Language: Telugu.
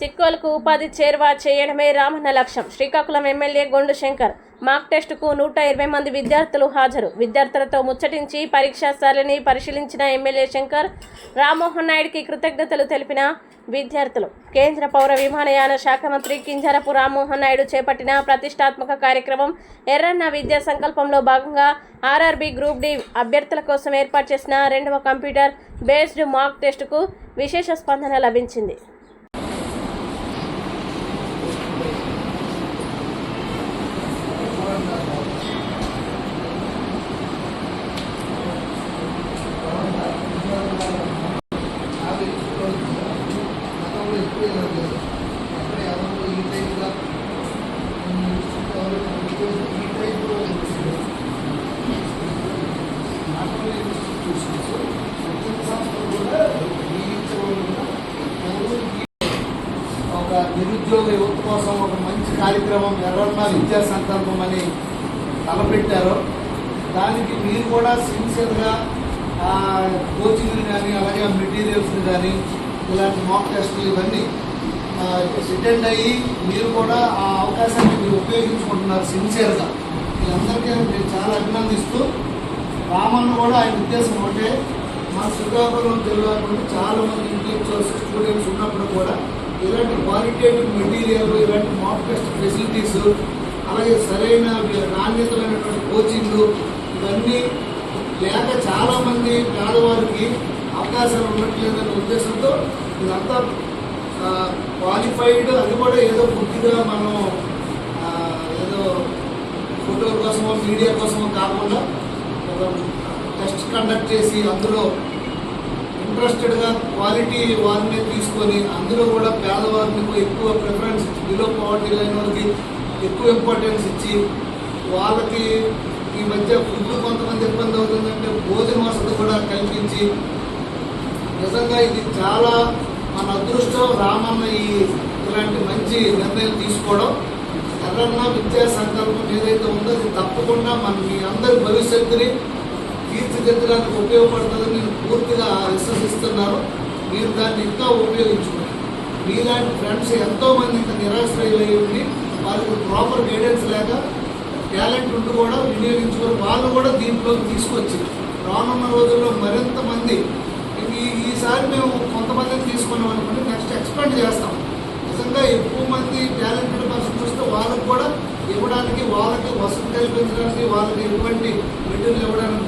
సిక్కులకు ఉపాధి చేరువా చేయడమే రామన్న లక్ష్యం. శ్రీకాకుళం ఎమ్మెల్యే గొండు శంకర్. మాక్ టెస్టుకు నూట ఇరవై మంది విద్యార్థులు హాజరు. విద్యార్థులతో ముచ్చటించి పరీక్షా సరళిని పరిశీలించిన ఎమ్మెల్యే శంకర్ రామ్మోహన్ నాయుడికి కృతజ్ఞతలు తెలిపిన విద్యార్థులు. కేంద్ర పౌర విమానయాన శాఖ మంత్రి కింజరపు రామ్మోహన్ నాయుడు చేపట్టిన ప్రతిష్టాత్మక కార్యక్రమం ఎర్రన్న విద్యా సంకల్పంలో భాగంగా ఆర్ఆర్బి గ్రూప్ డి అభ్యర్థుల కోసం ఏర్పాటు చేసిన రెండవ కంప్యూటర్ బేస్డ్ మాక్ టెస్టుకు విశేష స్పందన లభించింది. నిరుద్యోగ యువత కోసం ఒక మంచి కార్యక్రమం ఎర్రన్న విద్యా సంకల్పం అని తలపెట్టారు దానికి మీరు కూడా సిన్సియర్గా కోచింగ్ కానీ అలాగే మెటీరియల్స్ని కానీ ఇలాంటి మాక్ టెస్టులు ఇవన్నీ అటెండ్ అయ్యి మీరు కూడా ఆ అవకాశాన్ని మీరు ఉపయోగించుకుంటున్నారు సిన్సియర్గా వీళ్ళందరికీ నేను చాలా అభినందిస్తూ రామన్న కూడా ఆయన ఉద్దేశం ఒకటే మా శ్రీకాకుళం జిల్లా నుండి చాలా మంది ఇంటెలెక్చువల్స్ స్టూడెంట్స్ ఉన్నప్పుడు కూడా ఇలాంటి క్వాలిటేటివ్ మెటీరియల్ ఇలాంటి మాక్ టెస్ట్ ఫెసిలిటీస్ అలాగే సరైన నాణ్యతమైనటువంటి కోచింగ్ ఇవన్నీ లేక చాలామంది పేదవారికి అవకాశాలు ఉండట్లేదనే ఉద్దేశంతో ఇదంతా క్వాలిఫైడ్ అది కూడా ఏదో పూర్తిగా మనం ఏదో ఫోటోల కోసమో మీడియా కోసమో కాకుండా ఒక టెస్ట్ కండక్ట్ చేసి అందులో ఇంట్రెస్టెడ్గా క్వాలిటీ వారిని తీసుకొని అందులో కూడా పేదవారిని ఎక్కువ ప్రిఫరెన్స్ బిలో పవర్టీ లైన్ వాళ్ళకి ఎక్కువ ఇంపార్టెన్స్ ఇచ్చి వాళ్ళకి ఈ మధ్య ఫుడ్ కొంతమంది ఇబ్బంది అవుతుందంటే భోజన వసతి కూడా కల్పించి నిజంగా ఇది చాలా మన అదృష్టం రామన్న ఈ ఇలాంటి మంచి నిర్ణయం తీసుకోవడం. ఎర్రన్న విద్యా సంకల్పం ఏదైతే ఉందో అది తప్పకుండా మన మీ అందరి భవిష్యత్తుని తీర్చిదిద్దడానికి ఉపయోగపడుతుందని నేను పూర్తిగా విశ్వసిస్తున్నాను. మీరు దాన్ని ఇంకా ఉపయోగించుకోండి. మీలాంటి ఫ్రెండ్స్ ఎంతో మంది ఇంకా నిరాశ్రయులై ఉండి వాళ్ళకి ప్రాపర్ గైడెన్స్ లేక టాలెంట్ ఉండి కూడా వినియోగించుకొని వాళ్ళు కూడా దీంట్లోకి తీసుకొచ్చి రానున్న రోజుల్లో మరింత మంది ఈ ఈసారి మేము కొంతమందిని తీసుకున్నాం అనుకుంటే నెక్స్ట్ ఎక్స్పెండ్ చేస్తాం. నిజంగా ఎక్కువ మంది టాలెంటెడ్ పర్సన్ వస్తే వాళ్ళకి కూడా ఇవ్వడానికి వాళ్ళకి వసతి కల్పించడానికి వాళ్ళకి ఎటువంటి మెటీరియల్ ఇవ్వడానికి